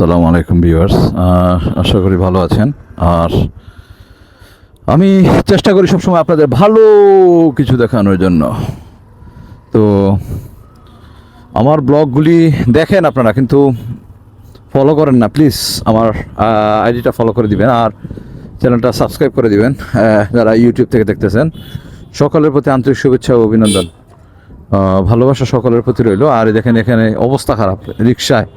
আসসালামু আলাইকুম ভিউয়ার্স। আশা করি ভালো আছেন। আর আমি চেষ্টা করি সবসময় আপনাদের ভালো কিছু দেখানোর জন্য। তো আমার ব্লগগুলি দেখেন আপনারা, কিন্তু ফলো করেন না প্লিজ আমার আইডিটা ফলো করে দিবেন আর চ্যানেলটা সাবস্ক্রাইব করে দিবেন যারা ইউটিউব থেকে দেখতেছেন। সকলের প্রতি আন্তরিক শুভেচ্ছা ও অভিনন্দন। ভালোবাসা সকলের প্রতি রইল। আর দেখেন এখানে অবস্থা খারাপ রিক্সায়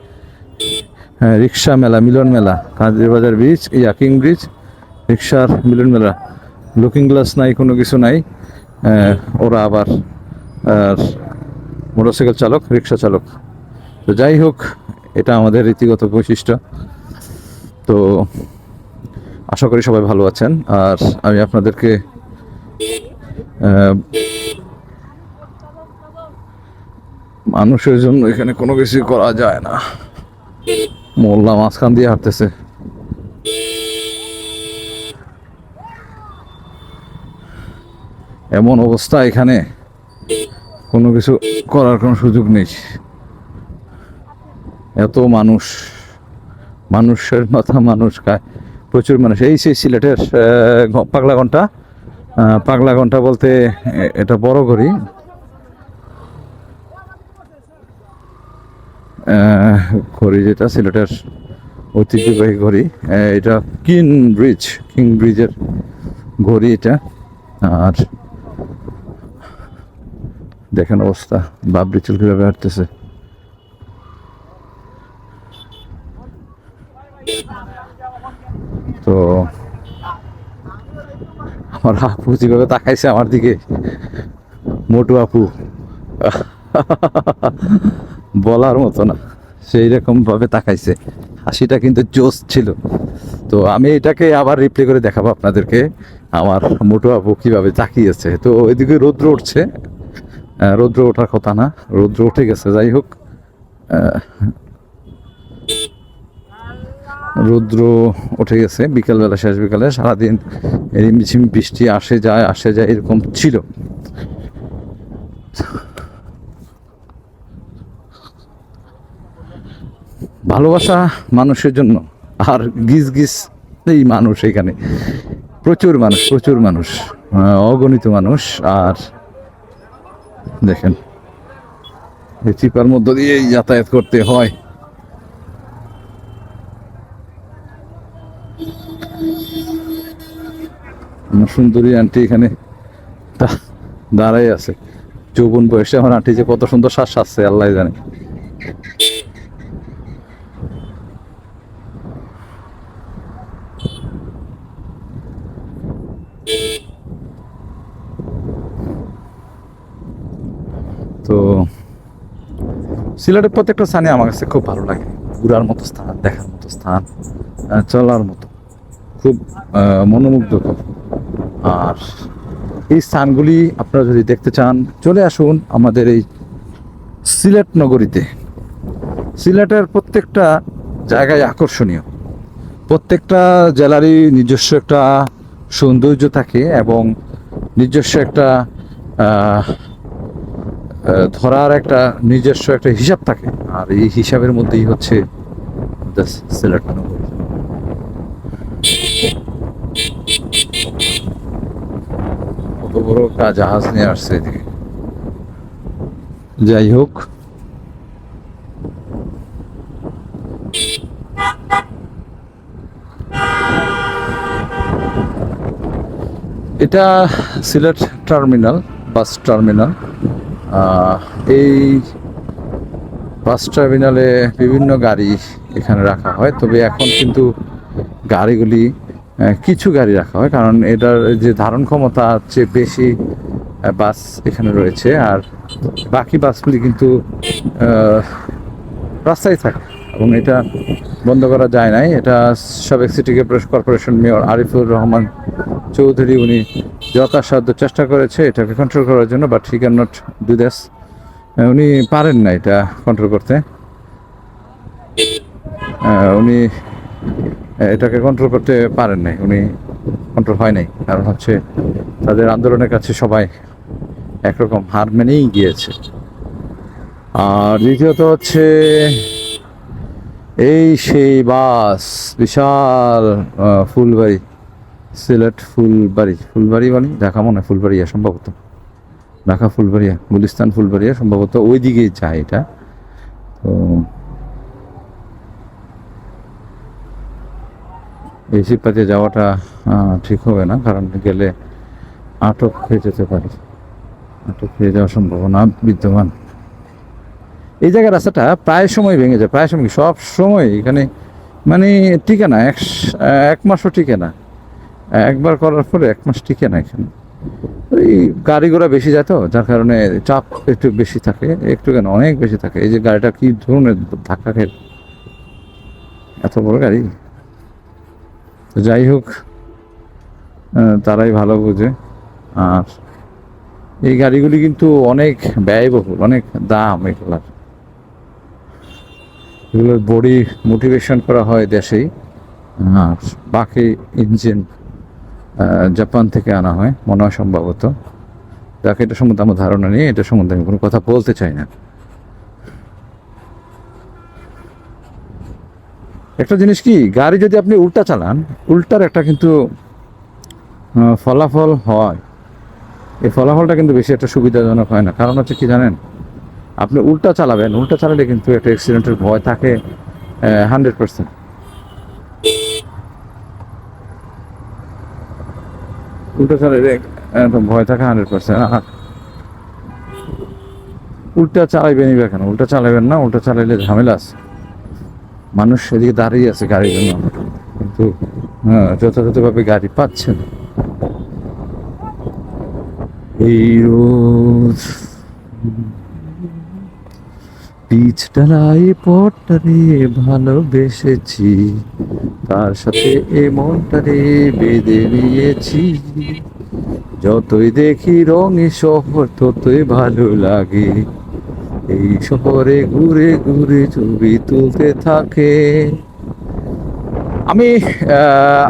রিক্সা মেলা, মিলন মেলা, কাঁদির বাজার ব্রিজ ইয়া কিং ব্রিজ রিক্সার মিলন মেলা। লুকিং গ্লাস নাই, কোনো কিছু নাই। ওরা আবার মোটরসাইকেল চালক, রিক্সা চালক। তো যাই হোক, এটা আমাদের রীতিগত বৈশিষ্ট্য। তো আশা করি সবাই ভালো আছেন। আর আমি আপনাদেরকে মানুষের জন্য এখানে কোনো কিছু করা যায় না। মোল্লা মাঝখান দিয়ে হাঁটতেছে। এমন অবস্থা এখানে। কোনো কিছু করার কোনো সুযোগ নেই। এত মানুষ, মানুষের মাথা মানুষ খায়। প্রচুর মানুষ। এই সেই সিলেটের পাগলা ঘণ্টা। পাগলা ঘণ্টা বলতে এটা বড় ঘড়ি। ঘড়ি যেটা, সিলেটের ঐতিহ্যবাহী ঘড়ি। এটা কিং ব্রিজ, কিং ব্রিজের ঘড়ি এটা। আর দেখেন অবস্থা, বাবরি চুল কীভাবে হাঁটতেছে। তো আমার আপু যেভাবে তাকাইছে আমার দিকে, মোটু আপু। বলার মতো না। সেই রকম ভাবে তাকাইছে। হাসিটা কিন্তু জোস ছিল। তো আমি এটাকে আবার রিপ্লে করে দেখাবো আপনাদেরকে। আমার মোটু আপু কীভাবে তাকিয়েছে। তো ওইদিকে রৌদ্র উঠছে। রৌদ্র ওঠার কথা না। রৌদ্র উঠে গেছে, যাই হোক। রৌদ্র উঠে গেছে। বিকালবেলা, শেষ বিকালে সারাদিন রিমঝিম বৃষ্টি আসে যায় আসে যায় এরকম ছিল। ভালোবাসা মানুষের জন্য আর গিজ গিজ এই মানুষ এখানে। প্রচুর মানুষ প্রচুর মানুষ অগণিত মানুষ। আর দেখেন, এই চিপার মধ্য দিয়েই যাতায়াত করতে হয়। সুন্দরী আন্টি এখানে দাঁড়াই আছে। যৌবন বয়সে আমার আন্টি যে কত সুন্দর শ্বাস আসছে আল্লাহ জানে। তো সিলেটের প্রত্যেকটা স্থানে আমার কাছে খুব ভালো লাগে। ঘুরার মতো স্থান, দেখার মতো স্থান চলার মতো। খুব মনোমুগ্ধকর। আর এই স্থানগুলি আপনারা যদি দেখতে চান, চলে আসুন আমাদের এই সিলেট নগরীতে। সিলেটের প্রত্যেকটা জায়গায় আকর্ষণীয়। প্রত্যেকটা জেলারই নিজস্ব একটা সৌন্দর্য থাকে এবং নিজস্ব একটা ধরার একটা নিজস্ব একটা হিসাব থাকে। আর এই হিসাবের মধ্যেই হচ্ছে the সিলেট নগরী কত বড় একটা জাহাজ নিয়ে আসছে এদিকে। যাই হোক। এটা সিলেট টার্মিনাল বাস টার্মিনাল। এই বাস টার্মিনালে বিভিন্ন গাড়ি এখানে রাখা হয়। তবে এখন কিন্তু গাড়িগুলি কিছু গাড়ি রাখা হয়, কারণ এটার যে ধারণ ক্ষমতা চেয়ে বেশি বাস এখানে রয়েছে। আর বাকি বাসগুলি কিন্তু রাস্তায় থাকে এবং এটা বন্ধ করা যায় নাই। এটা সাবেক city corporation mayor Arifur Rahman Chowdhury, উনি যথাসাধ্য চেষ্টা করেছে, এটাকে কন্ট্রোল করার জন্য but he can not do this উনি পারেন না এটা কন্ট্রোল করতে। উনি এটাকে কন্ট্রোল করতে পারেন নাই, উনি কন্ট্রোল হয় নাই। কারণ হচ্ছে তাদের আন্দোলনের কাছে সবাই একরকম হার মেনেই গিয়েছে। আর দ্বিতীয়ত হচ্ছে, এই সেই বাস, বিশাল ফুলবাড়ি সিলেট ফুলবাড়ি ফুলবাড়ি মানে ঢাকা মনে হয় ফুলবাড়িয়া সম্ভবত। ঢাকা ফুলবাড়িয়া, গুলিস্তান ফুলবাড়িয়া সম্ভবত ওই দিকেই যায় এটা। তো এই সিপাতে যাওয়াটা ঠিক হবে না, কারণ গেলে আটক হয়ে যেতে পারে। আটক হয়ে যাওয়ার সম্ভাবনা বিদ্যমান। এই জায়গার রাস্তাটা প্রায় সময় ভেঙে যায়, প্রায় সময়, সব সময় এখানে মানে টিকে না এক এক মাসও টিকে না। একবার করার পরে এক মাস টিকে না এখানে। এই গাড়ি ঘোড়া বেশি যায় তো, যার কারণে চাপ একটু বেশি থাকে একটু কেন অনেক বেশি থাকে। এই যে গাড়িটা কি ধরনের ধাক্কা খেয়ে এত বড় গাড়ি? তো যাই হোক তারাই ভালো বোঝে। আর এই গাড়িগুলি কিন্তু অনেক ব্যয়বহুল, অনেক দাম এগুলার। এগুলোর বডি মোটিভেশন করা হয় দেশেই, আর বাকি ইঞ্জিন জাপান থেকে আনা হয় মনে হয় সম্ভবত। যাকে, এটা সম্বন্ধে আমার ধারণা নেই, এটা সম্বন্ধে আমি কোনো কথা বলতে চাই না। একটা জিনিস কি, গাড়ি যদি আপনি উল্টা চালান, উল্টার একটা কিন্তু ফলাফল হয়। এই ফলাফলটা কিন্তু বেশি একটা সুবিধাজনক হয় না। কারণ হচ্ছে কি জানেন, আপনি উল্টা চালাবেন, উল্টা চালালে কিন্তু একটা অ্যাক্সিডেন্টের ভয় থাকে হান্ড্রেড পার্সেন্ট উল্টা চালালে একটা ভয় থাকে হান্ড্রেড পার্সেন্ট উল্টা চালাইবেনই বা কেন? উল্টা চালাইবেন না, উল্টা চালাইলে ঝামেলা আছে। মানুষ সেদিকে দাঁড়িয়ে আছে গাড়ির জন্য। কিন্তু হ্যাঁ যথাযথভাবে গাড়ি পাচ্ছে না। এই রোজ পিচ ডালাই পটটারে ভালোবেসেছি, তার সাথে এ মনটারে বেঁধে নিয়েছি। যতই দেখি রঙে শহর, ততই ভালো লাগে। এই শহরে ঘুরে ঘুরে ছবি তুলতে থাকে। আমি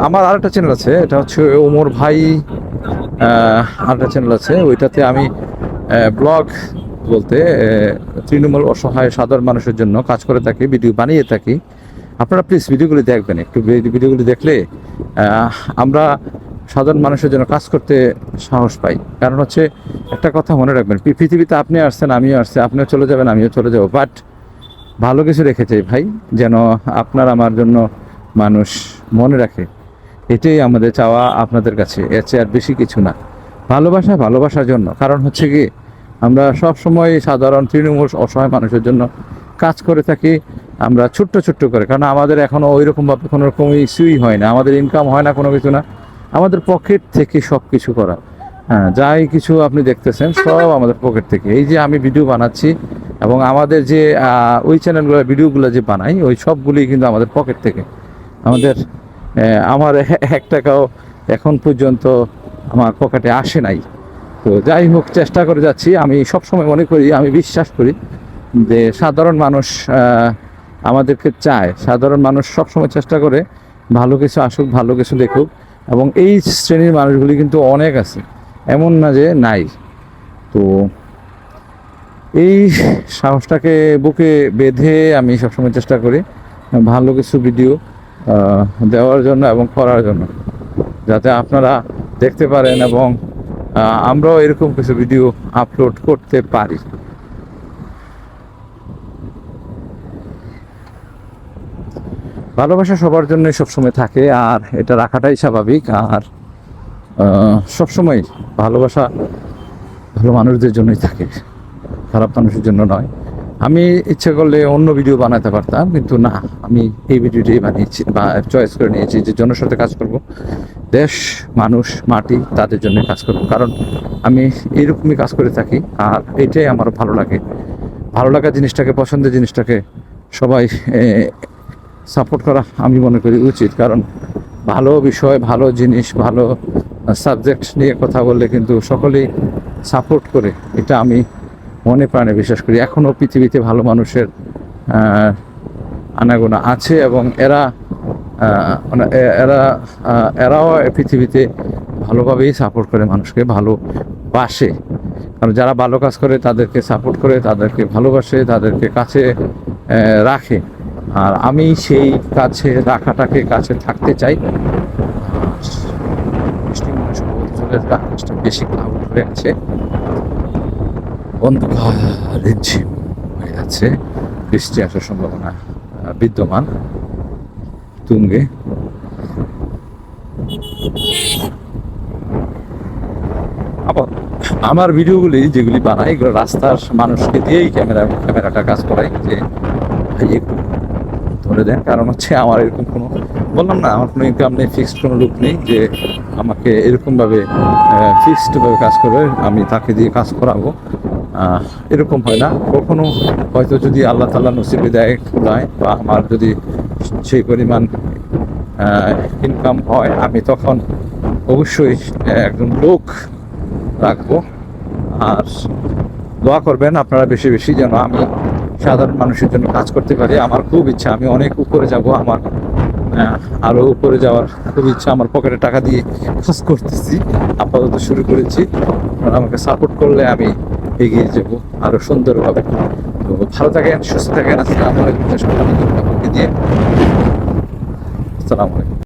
আমার আরেকটা চ্যানেল আছে, এটা হচ্ছে ওমর ভাই আরেকটা চ্যানেল আছে, ওইটাতে আমি ব্লগ বলতে তৃণমূল অসহায় সাধারণ মানুষের জন্য কাজ করে থাকি ভিডিও বানিয়ে থাকি। আপনারা প্লিজ ভিডিওগুলি দেখবেন, একটু ভিডিওগুলি দেখলে আমরা সাধারণ মানুষের জন্য কাজ করতে সাহস পাই। কারণ হচ্ছে, একটা কথা মনে রাখবেন পৃথিবীতে আপনি আসছেন, আমিও আসছি, আপনিও চলে যাবেন, আমিও চলে যাব। বাট ভালো কিছু রেখে চাই ভাই, যেন আপনার আমার জন্য মানুষ মনে রাখে। এটাই আমাদের চাওয়া আপনাদের কাছে, এর চেয়ে আর বেশি কিছু না। ভালোবাসা ভালোবাসার জন্য। কারণ হচ্ছে কি আমরা সব সময় সাধারণ তৃণমূল অসহায় মানুষের জন্য কাজ করে থাকি, আমরা ছোট্ট ছোট্ট করে, কারণ আমাদের এখনও ওই রকমভাবে কোনো রকম ইস্যুই হয় না, আমাদের ইনকাম হয় না কোনো কিছু না, আমাদের পকেট থেকে সব কিছু করা। হ্যাঁ যাই কিছু আপনি দেখতেছেন, সব আমাদের পকেট থেকে। এই যে আমি ভিডিও বানাচ্ছি এবং আমাদের যে ওই চ্যানেলগুলো ভিডিওগুলো যে বানাই, ওই সবগুলি কিন্তু আমাদের পকেট থেকে। আমাদের আমার এক টাকাও এখন পর্যন্ত আমার পকেটে আসে নাই। তো যাই হোক, চেষ্টা করে যাচ্ছি। আমি সবসময় মনে করি, আমি বিশ্বাস করি যে সাধারণ মানুষ আমাদেরকে চায়। সাধারণ মানুষ সবসময় চেষ্টা করে ভালো কিছু আসুক, ভালো কিছু দেখুক। এবং এই শ্রেণির মানুষগুলি কিন্তু অনেক আছে। এমন না যে নাই। তো এই সাহসটাকে বুকে বেঁধে আমি সবসময় চেষ্টা করি ভালো কিছু ভিডিও দেওয়ার জন্য এবং করার জন্য। যাতে আপনারা দেখতে পারেন এবং আমরাও এরকম কিছু ভিডিও আপলোড করতে পারি। ভালোবাসা সবার জন্যই সবসময় থাকে, আর এটা রাখাটাই স্বাভাবিক, আর সবসময় ভালোবাসা ভালো মানুষদের জন্যই থাকে, খারাপ মানুষের জন্য নয়। আমি ইচ্ছে করলে অন্য ভিডিও বানাতে পারতাম, কিন্তু না, আমি এই ভিডিওটাই বানিয়েছি বা চয়েস করে নিয়েছি যে জনের সাথে কাজ করব। দেশ, মানুষ, মাটি, তাদের জন্য কাজ করব। কারণ আমি এইরকমই কাজ করে থাকি, আর এটাই আমার ভালো লাগে। ভালো লাগা জিনিসটাকে, পছন্দের জিনিসটাকে সবাই সাপোর্ট করা আমি মনে করি উচিত। কারণ ভালো বিষয়, ভালো জিনিস, ভালো সাবজেক্ট নিয়ে কথা বললে কিন্তু সকলেই সাপোর্ট করে। এটা আমি মনে প্রাণে বিশ্বাস করি। এখনও পৃথিবীতে ভালো মানুষের আনাগোনা আছে এবং এরা মানে এরা এরাও পৃথিবীতে ভালোভাবেই সাপোর্ট করে মানুষকে ভালোবাসে কারণ যারা ভালো কাজ করে তাদেরকে সাপোর্ট করে, তাদেরকে ভালোবাসে, তাদেরকে কাছে রাখে। আর আমি সেই কাছে, রাখাটাকে কাছে থাকতে চাই। বেশি ক্লাউড হয়ে আছে। অন্ধকার, রিমঝিম হয়ে আছে বৃষ্টি আসার সম্ভাবনা বিদ্যমান। তুঙ্গে। আমার ভিডিওগুলি যেগুলি বানাই, এগুলো রাস্তার মানুষকে দিয়েই ক্যামেরা, ক্যামেরাটা কাজ করাই, যে ভাই একটু ধরে দেন। কারণ হচ্ছে আমার এরকম কোনো, বললাম না, আমার কোনো ইনকাম নেই ফিক্সড কোনো লুক নেই যে আমাকে এরকমভাবে ফিক্সডভাবে কাজ করবে, আমি তাকে দিয়ে কাজ করাবো। এরকম হয় না। কখনো হয়তো যদি আল্লাহ তাল্লাহ নসিবে দেয় খুলায় বা আমার যদি সেই পরিমাণ ইনকাম হয় আমি তখন অবশ্যই একজন লোক রাখব। আর দোয়া করবেন আপনারা বেশি বেশি যেন আমি সাধারণ মানুষের জন্য কাজ করতে পারি। আমার খুব ইচ্ছা আমি অনেক উপরে যাব আমার আহ, আরও উপরে যাওয়ার খুব ইচ্ছা। আমার পকেটে টাকা দিয়ে কাজ করতেছি আপাতত শুরু করেছি। আমাকে সাপোর্ট করলে আমি এগিয়ে যাব আরও সুন্দরভাবে। তো ভালো থাকেন সুস্থ থাকেন। আসসালামু আলাইকুম। দিয়ে আসসালামু আলাইকুম।